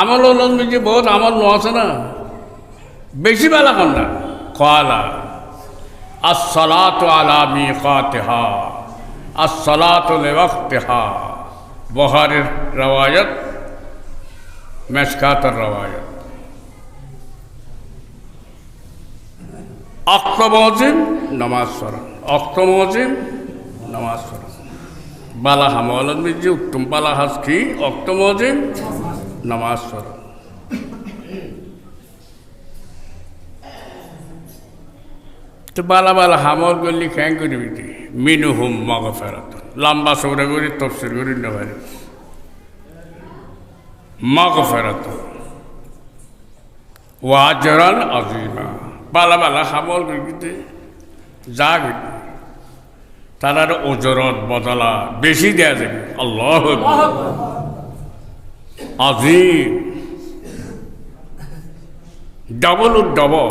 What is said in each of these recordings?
আমল যে বহুত আমল আছে না? বেশি বেলা কন না। কলা আসসালাত আলা মিকাতিহা, আসসালাত লিওয়াক্তিহা। বুখারীর রওয়ায়াত মেশকাতের রওয়ায়াত। অক্ত মজিম নামাজ পড়া অক্ত মজিম নামাজ পড়া বালা হামলান যে উত্তম বালা হাস কি? অক্ত মজিম নামাজ পড়া। তো বালা বালা হামল করলি খ্যাং করে বিটি? মিনু হুম মগ ফেরত লম্বা সৌরে করি তফসির করি নেবারি মগ ফেরত ওয়াজরান আজিমা বালা বালা হামল করে যা গেলি তার আর ওজরত বদলা বেশি দেয়া যাবে। আল্লাহ আজিম ডবল ডবল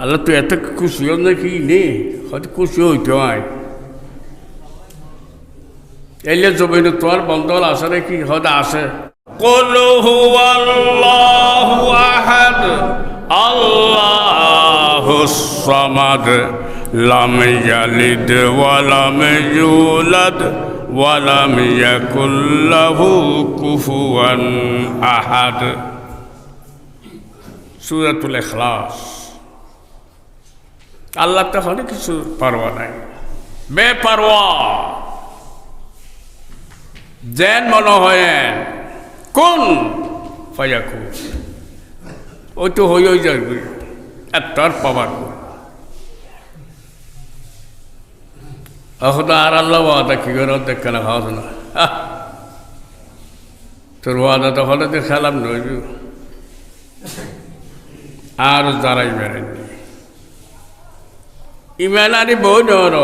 আল্লাহ তুই এত খুশি হল নাকি নে হয়তো খুশি হইতে হয় এলে জমিন তোর বন্ধল আছে নাকি হয়তো আছে قل هو الله أحد الله الصمد لم يلد ولم يولد ولم يكن له كفوا أحد সুরাতুল এখলাস আল্লাহ তো অনেক কিছু পারোয়া নাই বেপারোয়া যেন মনে হয় কোন ফায়াকু ওই তো হই হই যাবে একটার পাবার এখন আর আল্লাহ ওয়াদা কি করে? দেখে না খাওয়া না তোর ওয়াদা তো খেলাম নয় আর ইমান আননি ইমান আনি বহু নর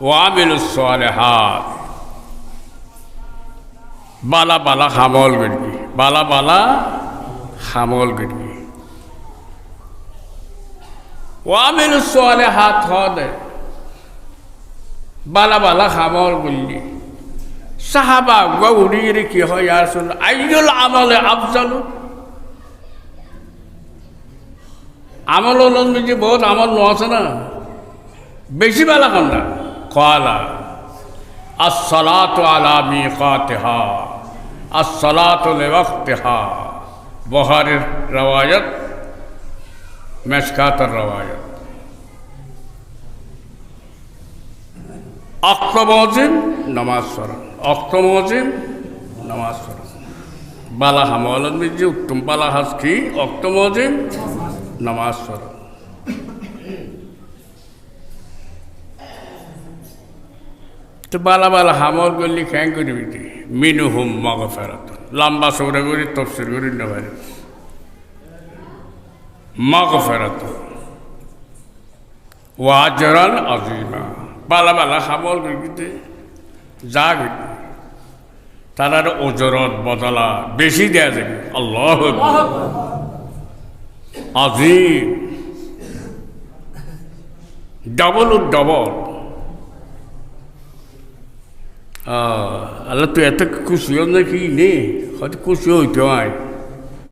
ওয়ামিল হাত বালা বালা হামল গড়ি বালা বালা হামল গড়ি ওয়ামিল হাত হদে বালা বালা হামল গড়ি সাহাবা গৌরী কি হয় আর শুন আইজুল আমলে আফজালু। আমল যে বহুত আমল ন আছে না। বেশি বেলা কন না কলা আসসালাত আলা মিকাতিহা আসসালাত লিওয়াক্তিহা বুখারীর রওয়ায়াত মেশকাতের রওয়ায়াত অক্ত নামাজ পড়া। অক্ত নামাজ পড়া। বালা হামলান যে উত্তম বালা হাস কি? অক্ত নামাজ পড়া। তো বালা বালা হামল করলি খ্যাং করে বিটি। মিনু হুম মগ ফেরত লম্বা সৌরে করি তফসির করি নেবারি। মগ ফেরত ওয়াজরান আজিমা। বালা বালা হামল দিতে যা তার ওজরত বদলা বেশি দেয়া যাবে। আল্লাহ আজিম ডবল ও ডবল আল্লাহ তুই এত খুশি নাকি নে? হয়তো খুশি হইতে হয়